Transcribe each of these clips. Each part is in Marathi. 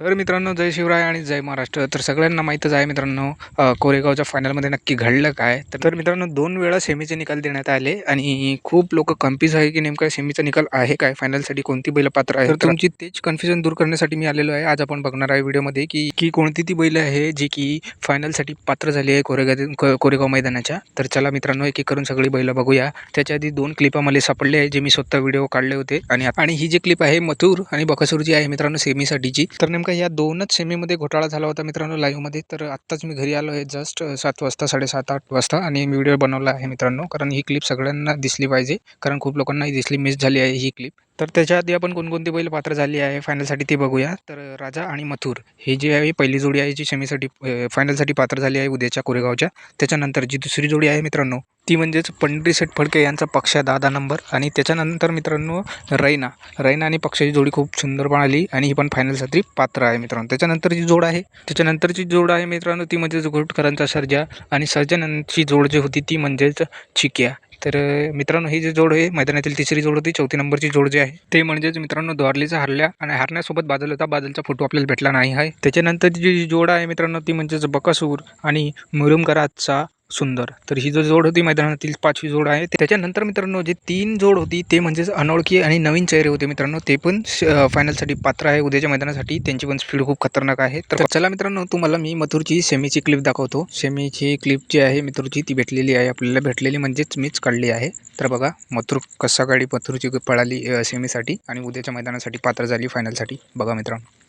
तर मित्रांनो जय शिवराय आणि जय महाराष्ट्र. तर सगळ्यांना माहीतच आहे मित्रांनो कोरेगावच्या फायनलमध्ये नक्की घडलं काय? तर मित्रांनो दोन वेळा सेमीचे निकाल देण्यात आले आणि खूप लोक कन्फ्यूज आहे की नेमका सेमीचा निकाल आहे काय? फायनलसाठी कोणती बैल पात्र आहे तर तुमची तेच कन्फ्युजन दूर करण्यासाठी मी आलेलो आहे. आज आपण बघणार आहे व्हिडिओमध्ये की की कोणती ती बैल आहे जी की फायनलसाठी पात्र झाली आहे कोरेगाव कोरेगाव मैदानाच्या. तर चला मित्रांनो एक एक करून सगळी बैल बघूया. त्याच्या आधी दोन क्लिपा मला सापडले आहे जे मी स्वतः व्हिडिओ काढले होते. आणि आणि ही जी क्लिप आहे मथुर आणि बकासूरची आहे मित्रांनो सेमीसाठीची तर नेमका या दोनच सेमीमध्ये घोटाळा झाला होता मित्रांनो लाईव्हमध्ये तर आत्ताच मी घरी आलो आहे जस्ट सात वाजता साडेसात आठ वाजता आणि मी व्हिडिओ बनवला आहे मित्रांनो. कारण ही क्लिप सगळ्यांना दिसली पाहिजे. कारण खूप लोकांना ही दिसली मिस झाली आहे ही क्लिप तर त्याच्या आधी आपण कोणकोणती बैल पात्र झाली आहे फायनलसाठी ती बघूया. तर राजा आणि मथुर ही जी आहे पहिली जोडी आहे जी सेमीसाठी फायनलसाठी पात्र झाली आहे उद्याच्या कोरेगावच्या. त्याच्यानंतर जी दुसरी जोडी आहे मित्रांनो ती म्हणजेच पंढरी सेठ फडके यांचा पक्ष दादा नंबर. आणि त्याच्यानंतर मित्रांनो रैना. रैना आणि पक्षाची जोडी खूप सुंदर पण आली आणि ही पण फायनलसाठी पात्र आहे मित्रांनो. त्याच्यानंतर जी जोड आहे त्याच्यानंतरची जोड आहे मित्रांनो ती म्हणजेच घोटकरांचा सर्जा आणि सर्जनांची जोड जी होती ती म्हणजेच चिक्या. तर मित्रांनो ही जी जोड आहे मैदानातील तिसरी जोड होती चौथी नंबरची जोड जी आहे ते म्हणजेच मित्रांनो द्वारलीचा हरल्या आणि हरण्यासोबत बादल होता बादलचा फोटो आपल्याला भेटला नाही आहे. त्याच्यानंतर जी जोड आहे मित्रांनो ती म्हणजेच बकासूर आणि मुरुमकराचा सुंदर. तर ही जो जोड होती मैदानातील पाचवी जोड आहे त्याच्यानंतर मित्रांनो जे तीन जोड होती ते म्हणजेच अनोळखी आणि नवीन चेहरे होते मित्रांनो. ते पण श- फायनलसाठी पात्र आहे. उद्याच्या मैदानासाठी त्यांची पण स्पीड खूप खतरनाक आहे. तर चला मित्रांनो तुम्हाला मी मथुरची सेमीची क्लिप दाखवतो. सेमीची क्लिप जी आहे मथुरची ती भेटलेली आहे. आपल्याला भेटलेली म्हणजेच मीच काढली आहे. तर बघा मथुर कसा गाडी मथुरची पळाली सेमीसाठी आणि उद्याच्या मैदानासाठी पात्र झाली फायनलसाठी बघा मित्रांनो.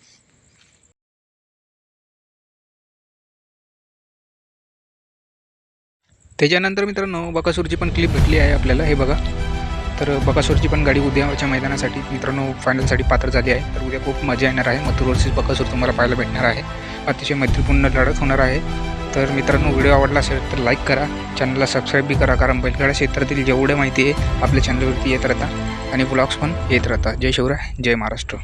त्याच्यानंतर मित्रांनो बकासूरची पण क्लिप भेटली आहे आपल्याला. हे बघा. तर बकासूरची पण गाडी उद्याच्या मैदानासाठी मित्रांनो फायनलसाठी पात्र झाली आहे. तर उद्या खूप मजा येणार आहे. मथुर वर्सेस बकासूर तुम्हाला पाहायला भेटणार आहे. अतिशय मैत्रीपूर्ण लढत होणार आहे. तर मित्रांनो व्हिडिओ आवडला असेल तर लाईक करा. चॅनलला सबस्क्राईब बी करा कारण बैलगाडा क्षेत्रातील जेवढे माहिती आहे आपल्या चॅनलवरती येत राहता आणि ब्लॉग्स पण येत राहता जय शिवराय जय महाराष्ट्र.